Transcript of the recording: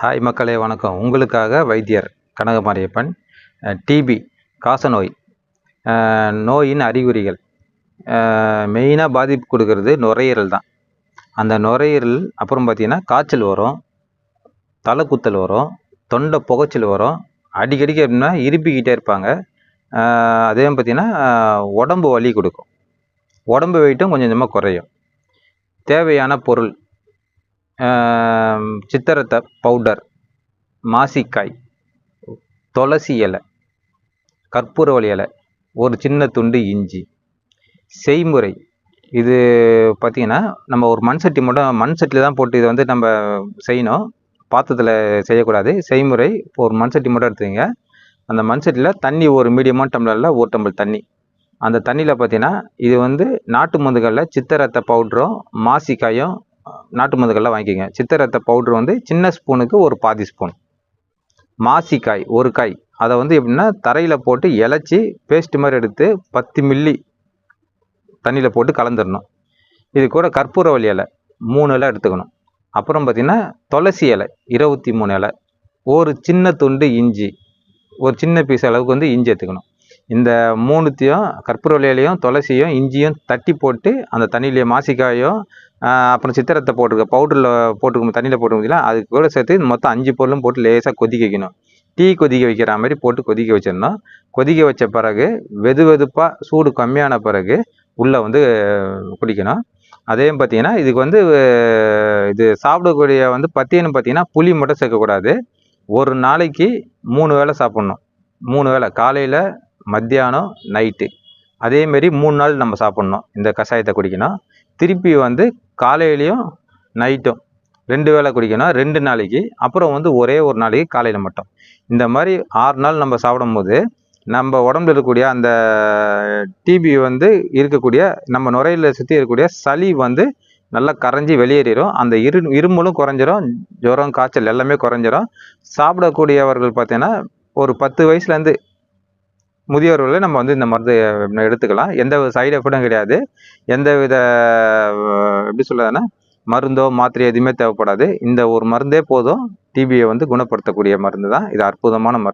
Hi மக்களே வணக்கம். உங்களுக்காக வைத்தியர் கனகமாரியப்பன் டிபி காசநோய் நோயின் அறிகுறிகள். மெயினாக பாதிப்பு கொடுக்கறது நுரையீரல் தான். அந்த நுரையீரல் அப்புறம் பார்த்திங்கன்னா காய்ச்சல் வரும் தலை குத்தல் வரும் தொண்டை புகைச்சல் வரும். அடிக்கடிக்கு அப்படின்னா இருப்பிக்கிட்டே இருப்பாங்க. அதே பார்த்தீங்கன்னா உடம்பு வலி கொடுக்கும். உடம்பு வெயிட்டும் கொஞ்சம் கொஞ்சமாக குறையும். தேவையான பொருள் சித்தரத்தை பவுடர் மாசிக்காய் துளசி இலை கற்பூரவழி இலை ஒரு சின்ன துண்டு இஞ்சி. செய்முறை. இது பார்த்திங்கன்னா நம்ம ஒரு மண் சட்டி மட்டும் மண் சட்டியில் தான் போட்டு இதை வந்து நம்ம செய்யணும். பாத்திரத்தில் செய்யக்கூடாது. செய்முறை இப்போ ஒரு மண் சட்டி மட்டும் எடுத்துங்க அந்த மண் சட்டியில் தண்ணி ஒரு மீடியமான டம்ளரில் ஒரு டம்ளர் தண்ணி. அந்த தண்ணியில் பார்த்தீங்கன்னா இது வந்து நாட்டு மருந்துகளில் சித்தரத்தை பவுடரும் மாசிக்காயும் நாட்டு மருந்துகளில் வாங்கிக்கோங்க. ரத்த பவுட்ரு வந்து சின்ன ஸ்பூனுக்கு ஒரு பாதி ஸ்பூன் மாசிக்காய் ஒரு காய். அதை வந்து எப்படின்னா தரையில் போட்டு இலச்சி பேஸ்ட் மாதிரி எடுத்து பத்து மில்லி தண்ணியில் போட்டு கலந்துடணும் இது கூட கற்பூரவள்ளி இலை மூணு இலை எடுத்துக்கணும். அப்புறம் பார்த்திங்கன்னா துளசி இலை இருபத்தி மூணு இலை. ஒரு சின்ன துண்டு இஞ்சி ஒரு சின்ன பீஸ் அளவுக்கு வந்து இஞ்சி எடுத்துக்கணும். இந்த மூணுத்தையும் கற்பூரவள்ளி இலையும் துளசியும் இஞ்சியும் தட்டி போட்டு அந்த தண்ணியிலேயே மாசிக்காயும் அப்புறம் சித்திரத்தை போட்டுருக்க பவுடரில் போட்டுக்கணும் தண்ணியில் போட்டுருக்கீங்களா அது கூட சேர்த்து மொத்தம் அஞ்சு பொருளும் போட்டு லேசாக கொதிக்க வைக்கணும். டீ கொதிக்க வைக்கிற மாதிரி போட்டு கொதிக்க வச்சிடணும். கொதிக்க வச்ச பிறகு வெது வெதுப்பாக சூடு கம்மியான பிறகு உள்ளே வந்து குடிக்கணும். அதே பார்த்தீங்கன்னா இதுக்கு வந்து இது சாப்பிடக்கூடிய வந்து பத்தியன்னு பார்த்தீங்கன்னா புளி மட்டும் சேர்க்கக்கூடாது. ஒரு நாளைக்கு மூணு வேளை சாப்பிட்ணும். மூணு வேளை காலையில் மத்தியானம் நைட்டு அதேமாரி மூணு நாள் நம்ம சாப்பிட்ணும். இந்த கஷாயத்தை குடிக்கணும். திருப்பி வந்து காலையிலையும் நைட்டும் ரெண்டு வேளை குடிக்கணும். ரெண்டு நாளைக்கு. அப்புறம் வந்து ஒரே ஒரு நாளைக்கு காலையில் மட்டும். இந்த மாதிரி ஆறு நாள் நம்ம சாப்பிடும்போது நம்ம உடம்புல இருக்கக்கூடிய அந்த டிபி வந்து இருக்கக்கூடிய நம்ம நுரையில் சுற்றி இருக்கக்கூடிய சளி வந்து நல்லா கரைஞ்சி வெளியேறிடும் அந்த இரு இருமலும் குறைஞ்சிரும். ஜுரம் காய்ச்சல் எல்லாமே குறைஞ்சிரும். சாப்பிடக்கூடியவர்கள் பார்த்தீங்கன்னா ஒரு பத்து வயசுலேருந்து முதியோர்களை நம்ம வந்து இந்த மருந்து எடுத்துக்கலாம். எந்த சைடு எஃபெக்டும் கிடையாது. எந்த வித எப்படி சொல்றதுன்னா மருந்தோ மாத்திரை எதுவுமே தேவைப்படாது. இந்த ஒரு மருந்தே போதும். டிபியை வந்து குணப்படுத்தக்கூடிய மருந்து தான் இது அற்புதமான மருந்து.